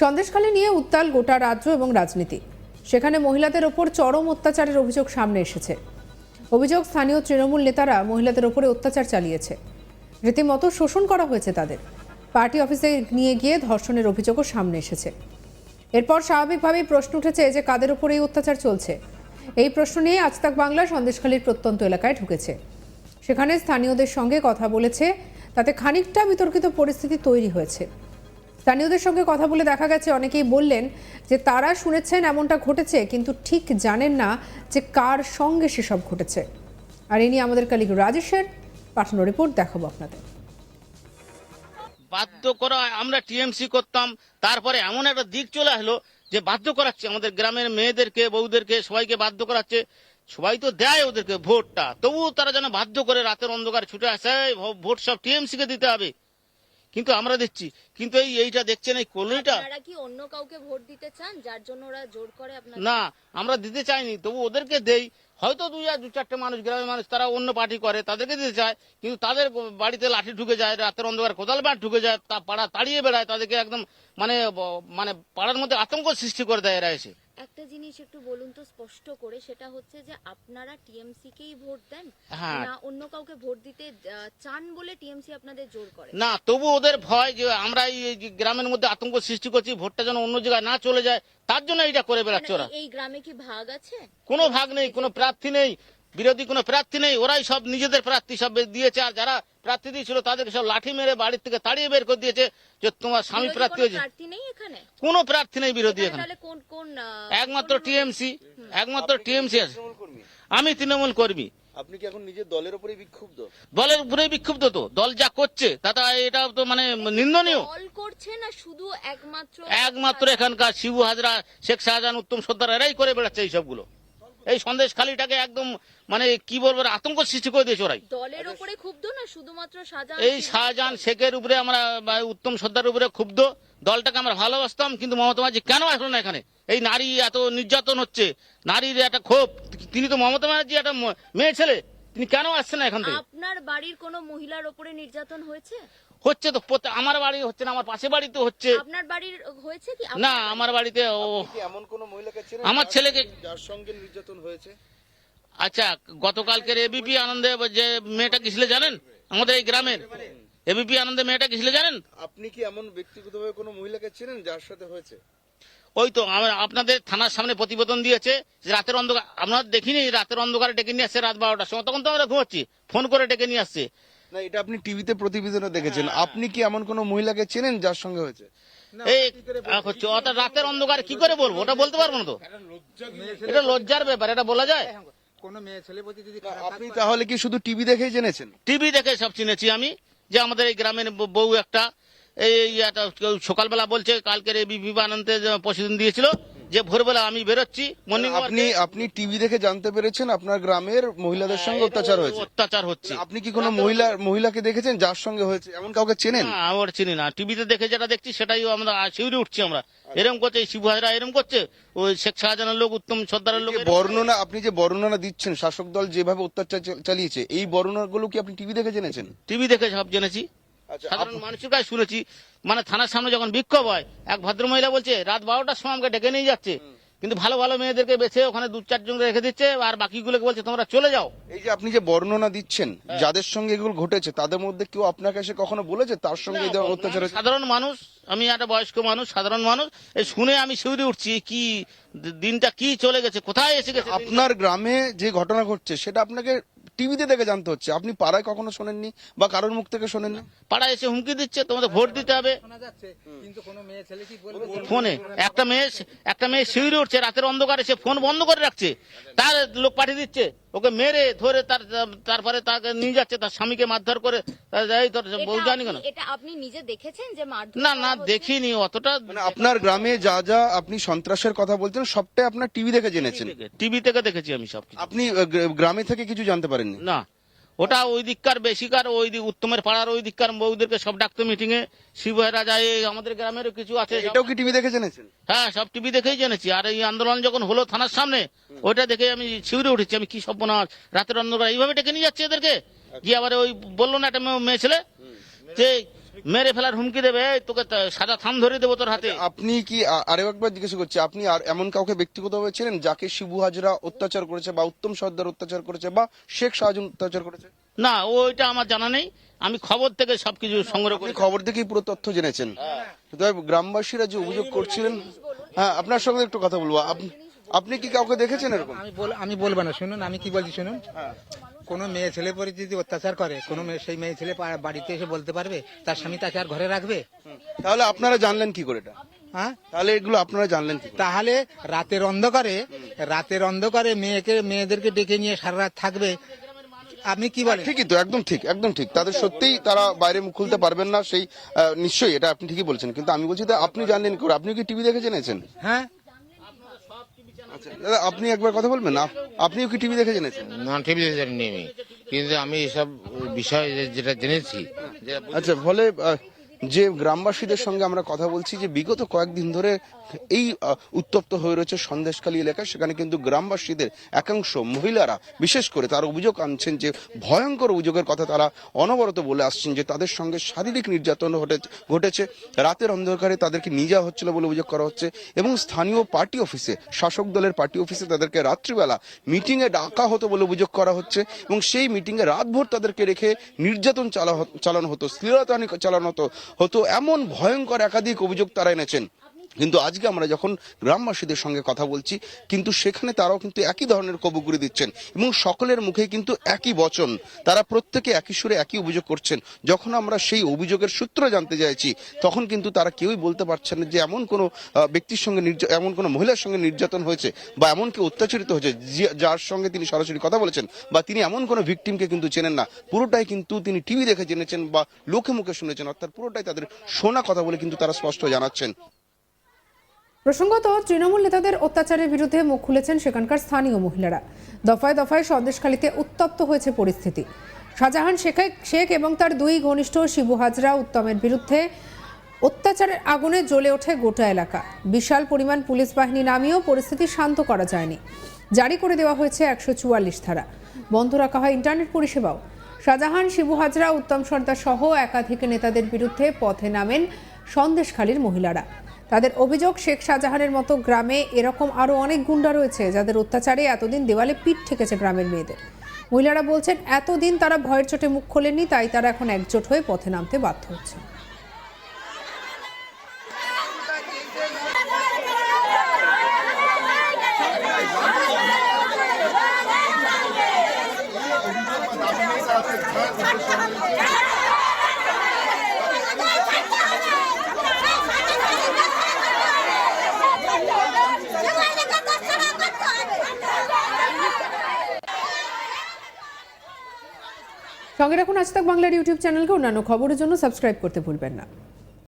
সন্দেশখালী নিয়ে উত্তাল গোটা রাজ্য এবং রাজনীতি। সেখানে মহিলাদের ওপর চরম অত্যাচারের অভিযোগ সামনে এসেছে। অভিযোগ স্থানীয় তৃণমূল নেতারা মহিলাদের ওপরে অত্যাচার চালিয়েছে। রীতিমতো শোষণ করা হয়েছে তাদের। পার্টি অফিসে নিয়ে গিয়ে ধর্ষণের অভিযোগও সামনে এসেছে। এরপর স্বাভাবিকভাবেই প্রশ্ন উঠেছে যে কাদের ওপর এই অত্যাচার চলছে। এই প্রশ্ন নিয়ে আজ তাক বাংলা সন্দেশখালীর প্রত্যন্ত এলাকায় ঢুকেছে। সেখানে স্থানীয়দের সঙ্গে কথা বলেছে, তাতে খানিকটা বিতর্কিত পরিস্থিতি তৈরি হয়েছে। স্থানীয়দের সঙ্গে কথা বলে দেখা গেছে, অনেকেই বললেন যে তারা শুনেছেন এমনটা ঘটেছে, কিন্তু ঠিক জানেন না যে কার সঙ্গে সেসব ঘটেছে। আর এ নিয়ে আমাদের কালিক রাজেশের পাঠানো রিপোর্ট দেখাবো আপনাদের। বাধ্য করা আমরা টিএমসি করতাম, তারপরে এমন একটা দিক চলে আসলো যে বাধ্য করাচ্ছে আমাদের গ্রামের মেয়েদেরকে, বউদেরকে, সবাইকে বাধ্য করাচ্ছে। সবাই তো দেয় ওদেরকে ভোটটা, তবুও তারা যেন বাধ্য করে রাতের অন্ধকার ছুটে আসে ভোট সব টিএমসি কে দিতে হবে। কিন্তু আমরা দিচ্ছি কিন্তু এই এইটা দেখছেন এই কলোনিটা আপনারা কি অন্য কাউকে ভোট দিতে চান? যার জন্য ওরা জোর করে আপনার না আমরা দিতে চাইনি তবু ওদেরকে দেই। হয়তো দুই আর দু চারটে মানুষ গ্রামের মানুষ তারা অন্য পার্টি করে তাদেরকে দিতে চায় কিন্তু তাদের বাড়িতে লাঠি ঢুকে যায় রাতের অন্ধকার কোদাল ব্যাট ঢুকে যায় তা পাড়া তাড়িয়ে বেড়ায় তাদেরকে একদম মানে মানে পাড়ার মধ্যে আতঙ্ক সৃষ্টি করে দেয় এরা এসে। একটা জিনিস একটু বলুন তো স্পষ্ট করে সেটা হচ্ছে যে আপনারা টিএমসি কেই ভোট দেন হ্যাঁ। না অন্য কাউকে ভোট দিতে চান বলে টিএমসি আপনাদের জোর করে? না তবু ওদের ভয় যে আমরা এই গ্রামের মধ্যে আতঙ্ক সৃষ্টি করছি ভোটটা যেন অন্য জায়গায় না চলে যায় তার জন্য এটা করে বেড়াচ্ছে ওরা। মানে এই গ্রামে কি ভাগ আছে? কোনো ভাগ নেই কোনো প্রার্থী নেই। বিরোধী কোনো প্রার্থী নেই ওরাই সব নিজেদের প্রার্থী সব দিয়েছে আর যারা প্রার্থী দিয়েছিল তাদেরকে সব লাঠি মেরে বাড়ির থেকে তাড়িয়ে বের করে দিয়েছে যে তোমার স্বামী প্রার্থী হয়েছে। প্রার্থী নেই এখানে? কোনো প্রার্থী নেই বিরোধী এখানে এখানে। তাহলে কোন কোন আহ, একমাত্র টিএমসি একমাত্র টিএমসি আছে। আমি তৃণমূল কর্মী। আপনি কি এখন নিজের দলের উপরেই বিক্ষুব্ধ? দলের উপরে বিক্ষুব্ধ তো। দল যা করছে তাতে এটা তো মানে নিন্দনীয়। দল করছে না শুধু একমাত্র একমাত্র এখানকার শিবু হাজরা শেখ শাহজাহান উত্তম সর্দার এরাই করে বেড়াচ্ছে এই সবগুলো। এই সন্দেশ খালিটাকে একদম মানে কি বলব আতঙ্ক সৃষ্টি করে দিয়েছে ওরাই। দলের উপরে ক্ষুব্ধ না? শুধুমাত্র এই শাহজাহান শেখের উপরে আমরা উত্তম সর্দার উপরে ক্ষুব্ধ। দলটাকে আমরা ভালোবাসতাম কিন্তু মমতা ব্যানার্জি কেন আসলো না এখানে? এই নারী এত নির্যাতন হচ্ছে নারীর একটা ক্ষোভ। তিনি তো মমতা ব্যানার্জি একটা মেয়ে ছেলে তিনি কেন আসছেন না এখান থেকে? আপনার বাড়ির কোনো মহিলার উপরে নির্যাতন হয়েছে? হচ্ছে তো আমার বাড়ি হচ্ছে না আমার পাশে বাড়িতে হচ্ছে। আপনার বাড়ির হয়েছে কি? না আমার বাড়িতে ও এমন কোন মহিলাকে চেনেন? আমার ছেলেকে- যার সঙ্গে নির্যাতন হয়েছে? আচ্ছা গতকালকের এবিপি আনন্দে যে মেয়েটা কিসলে জানেন? আমাদের এই গ্রামের। এবিপি আনন্দে মেয়েটা কিসলে জানেন? আপনি কি এমন ব্যক্তিগতভাবে কোনো মহিলাকে চেনেন যার সাথে হয়েছে? ওই তো আমার আপনাদের থানার সামনে প্রতিবেদন দিয়েছে যে রাতের অন্ধকার আমরা দেখিনি রাতের অন্ধকারে ডেকে নিয়ে আসছে রাত বারোটার সময়? তখন তো আমরা ঘুমাচ্ছি ফোন করে ডেকে নিয়ে আসছে। না এটা আপনি টিভিতে প্রতিবেদনে দেখেছেন। আপনি কি এমন কোন মহিলাকে চেনেন যার সঙ্গে হয়েছে? এই হচ্ছে ওটা রাতের অন্ধকারে কি করে বলব? ওটা বলতে পারব না তো? এটা লজ্জার ব্যাপার এটা বলা যায়? কোনো মেয়ে ছেলে প্রতি যদি আপনি তাহলে কি শুধু টিভি দেখেই জেনেছেন? টিভি দেখে সব চিনেছি আমি যে আমাদের এই গ্রামের বউ একটা এই এই একটা কেউ সকালবেলা বলছে কালকের এই বিবানন্দে প্রতিদিন দিয়েছিল যে ভোরবেলা আমি বেরোচ্ছি মর্নিং আপনি আপনি টিভি দেখে জানতে পেরেছেন আপনার গ্রামের মহিলাদের সঙ্গে অত্যাচার হয়েছে। অত্যাচার হচ্ছে। আপনি কি কোনো মহিলা মহিলাকে দেখেছেন যার সঙ্গে হয়েছে? এমন কাউকে চেনেন? না আমার চিনি না। টিভিতে দেখে যেটা দেখছি সেটাই আমরা শিউরে উঠছি আমরা। এরকম করছে এই শিবু হাজরা এরকম করছে ওই শেখ শাহজাহানের লোক উত্তম সর্দারের লোক বর্ণনা আপনি যে বর্ণনা দিচ্ছেন শাসক দল যেভাবে অত্যাচার চালিয়েছে এই বর্ণনাগুলো কি আপনি টিভি দেখে জেনেছেন? টিভি দেখে সব জেনেছি। সাধারণ মানুষের কাছে শুনেছি মানে থানার সামনে যখন বিক্ষোভ হয় এক ভদ্রমহিলা বলছে রাত বারোটার সময় আমাকে ডেকে নিয়ে যাচ্ছে। কিন্তু ভালো ভালো মেয়েদেরকে বেছে ওখানে দু চারজন রেখে দিচ্ছে আর বাকিগুলোকে বলছে তোমরা চলে যাও। এই যে আপনি যে বর্ণনা দিচ্ছেন যাদের সঙ্গে এগুলো ঘটেছে তাদের মধ্যে কেউ আপনাকে এসে কখনো বলেছে তার সঙ্গে অত্যাচার সাধারণ মানুষ আমি একটা বয়স্ক মানুষ সাধারণ মানুষ এই শুনে আমি শিউরে উঠছি কি দিনটা কি চলে গেছে কোথায় এসে গেছে? আপনার গ্রামে যে ঘটনা ঘটছে সেটা আপনাকে টিভিতে দেখে জানতে হচ্ছে। আপনি পাড়ায় কখনো শোনেননি বা কারোর মুখ থেকে শোনেননি? পাড়ায় এসে হুমকি দিচ্ছে তোমাদের ভোট দিতে হবে। শোনা যাচ্ছে কিন্তু কোনো মেয়ে ছেলে কি বলবে? ফোনে। একটা মেয়ে একটা মেয়ে শিউরে উঠছে রাতের অন্ধকারে সে ফোন বন্ধ করে রাখছে। তার লোক পাঠিয়ে দিচ্ছে। ওকে মেরে ধরে তার তারপরে তাকে নিয়ে যাচ্ছে তার স্বামীকে মারধর করে। এই তোর বউ জানি কেন? আপনি- এটা আপনি নিজে দেখেছেন যে মারধর না না দেখিনি অতটা মানে আপনার গ্রামে যা যা আপনি সন্ত্রাসের কথা বলছেন সবটাই আপনার টিভি দেখে জেনেছেন? টিভি থেকে দেখেছি আমি সব আপনি গ্রামে থেকে কিছু জানতে পারেননি? না। ওটা ওই দিককার বেশিকার ওই দিক উত্তমের পাড়ার ওই দিককার বউদেরকে সব ডাকতো মিটিং এ শিবহেরা যায় এই আমাদের গ্রামেরও কিছু আছে এটাও কি টিভি দেখে জেনেছেন? হ্যাঁ সব টিভি দেখেই জেনেছি। আর এই আন্দোলন যখন হলো থানার সামনে ওটা দেখে আমি শিউরে উঠেছি। আমি কি না রাতের অন্ধকার এইভাবে ডেকে নিয়ে যাচ্ছে এদেরকে? গিয়ে আবার ওই বলল না একটা মেয়ে- মেয়ে ছেলে যে মেরে ফেলার হুমকি দেবে তোকে সাদা থাম ধরে দেবো তোর হাতে। আপনি কি আ- আরও একবার জিজ্ঞেস করছি আপনি আর এমন কাউকে ব্যক্তিগতভাবে ছিলেন যাকে শিবু হাজরা অত্যাচার করেছে বা উত্তম সর্দার অত্যাচার করেছে বা শেখ শাহজাহান অত্যাচার করেছে? না ওইটা আমার জানা নেই। আমি খবর থেকে সবকিছু সংগ্রহ করি। খবর দেখেই পুরো তথ্য জেনেছেন। গ্রামবাসীরা যে অভিযোগ করছিলেন হ্যাঁ আপনার সঙ্গে একটু কথা বলব। আপনি- আপনি কি কাউকে দেখেছেন এরকম? আমি বল আমি বলব না শুনুন আমি কি বলছি শুনুন। হ্যাঁ। কোনো মেয়ে ছেলে পরে যদি অত্যাচার করে কোনো মেয়ে সেই মেয়ে ছেলে পা- বাড়িতে এসে বলতে পারবে তার স্বামী তাকে আর ঘরে রাখবে? তাহলে আপনারা জানলেন কি করে এটা? হ্যাঁ? তাহলে এগুলো আপনারা জানলেন কি করে? তাহলে রাতের অন্ধকারে রাতের অন্ধকারে মেয়েকে মেয়েদেরকে ডেকে নিয়ে সারা রাত থাকবে। আপনি কি বলেন? ঠিকই তো একদম ঠিক একদম ঠিক। তাদের সত্যিই তারা বাইরে মুখ খুলতে পারবেন না সেই আহ, নিশ্চয়ই এটা আপনি ঠিকই বলছেন। কিন্তু আমি বলছি যে আপনি জানলেন কি করে? আপনি কি টিভি দেখে জেনেছেন? হ্যাঁ? আচ্ছা দাদা, আপনি একবার কথা বলবেন? আপ- আপনিও কি টিভি দেখে জেনেছেন না টিভি জানি আমি। কিন্তু আমি এসব বিষয়ে যে- যেটা জেনেছি আচ্ছা ফলে আহ, যে গ্রামবাসীদের সঙ্গে আমরা কথা বলছি যে বিগত কয়েকদিন ধরে এই উত্তপ্ত হয়ে রয়েছে সন্দেশখালী এলাকা। সেখানে কিন্তু গ্রামবাসীদের একাংশ মহিলারা, বিশেষ করে তার অভিযোগ আনছেন যে, ভয়ঙ্কর অভিযোগের কথা তারা অনবরত বলে আসছেন যে, তাদের সঙ্গে শারীরিক নির্যাতন ঘটে- ঘটেছে। রাতের অন্ধকারে তাদেরকে নিয়ে যাওয়া হচ্ছিল বলে অভিযোগ করা হচ্ছে এবং স্থানীয় পার্টি অফিসে, শাসক দলের পার্টি অফিসে তাদেরকে রাত্রিবেলা মিটিংয়ে ডাকা হতো বলে অভিযোগ করা হচ্ছে এবং সেই মিটিংয়ে রাতভর তাদেরকে রেখে নির্যাতন চালা চালানো হতো, শ্লীলতাহানি চালানো হতো হতো। এমন ভয়ঙ্কর একাধিক অভিযোগ তারা এনেছেন। কিন্তু আজকে আমরা যখন গ্রামবাসীদের সঙ্গে কথা বলছি, কিন্তু সেখানে তারাও কিন্তু একই ধরনের কবুগুরি দিচ্ছেন এবং সকলের মুখে কিন্তু একই বচন। তারা প্রত্যেকে একই সুরে একই অভিযোগ করছেন। যখন আমরা সেই অভিযোগের সূত্র জানতে চাইছি, তখন কিন্তু তারা কেউই বলতে পারছেন না যে এমন কোনো ব্যক্তির সঙ্গে এমন কোনো মহিলার সঙ্গে নির্যাতন হয়েছে বা এমন কেউ অত্যাচারিত হয়েছে যার সঙ্গে তিনি সরাসরি কথা বলেছেন বা তিনি এমন কোনো ভিকটিমকে কিন্তু চেনেন না। পুরোটাই কিন্তু তিনি টিভি দেখে জেনেছেন বা লোকে মুখে শুনেছেন, অর্থাৎ পুরোটাই তাদের শোনা কথা বলে কিন্তু তারা স্পষ্ট জানাচ্ছেন। প্রসঙ্গত, তৃণমূল নেতাদের অত্যাচারের বিরুদ্ধে মুখ খুলেছেন সেখানকার স্থানীয় মহিলারা। দফায় দফায় সন্দেশখালীতে উত্তপ্ত হয়েছে পরিস্থিতি। শাহজাহান শেখ এবং তার দুই ঘনিষ্ঠ শিবু হাজরা উত্তমের বিরুদ্ধে অত্যাচারের আগুনে জ্বলে ওঠে গোটা এলাকা। বিশাল পরিমাণ পুলিশ বাহিনী নামিয়েও পরিস্থিতি শান্ত করা যায়নি। জারি করে দেওয়া হয়েছে একশো চুয়াল্লিশ ধারা। বন্ধ রাখা হয় ইন্টারনেট পরিষেবাও। শাহজাহান, শিবু হাজরা, উত্তম সর্দার সহ একাধিক নেতাদের বিরুদ্ধে পথে নামেন সন্দেশখালীর মহিলারা। তাদের অভিযোগ, শেখ শাহজাহানের মতো গ্রামে এরকম আরও অনেক গুন্ডা রয়েছে যাদের অত্যাচারে এতদিন দেওয়ালে পিঠ ঠেকেছে গ্রামের মেয়েদের। মহিলারা বলছেন, এতদিন তারা ভয়ের চোটে মুখ খোলেননি, তাই তারা এখন একজোট হয়ে পথে নামতে বাধ্য হচ্ছে। সঙ্গে রাখুন আজ তাক বাংলার ইউটিউব চ্যানেলকে অন্যান্য খবরের জন্য সাবস্ক্রাইব করতে ভুলবেন না।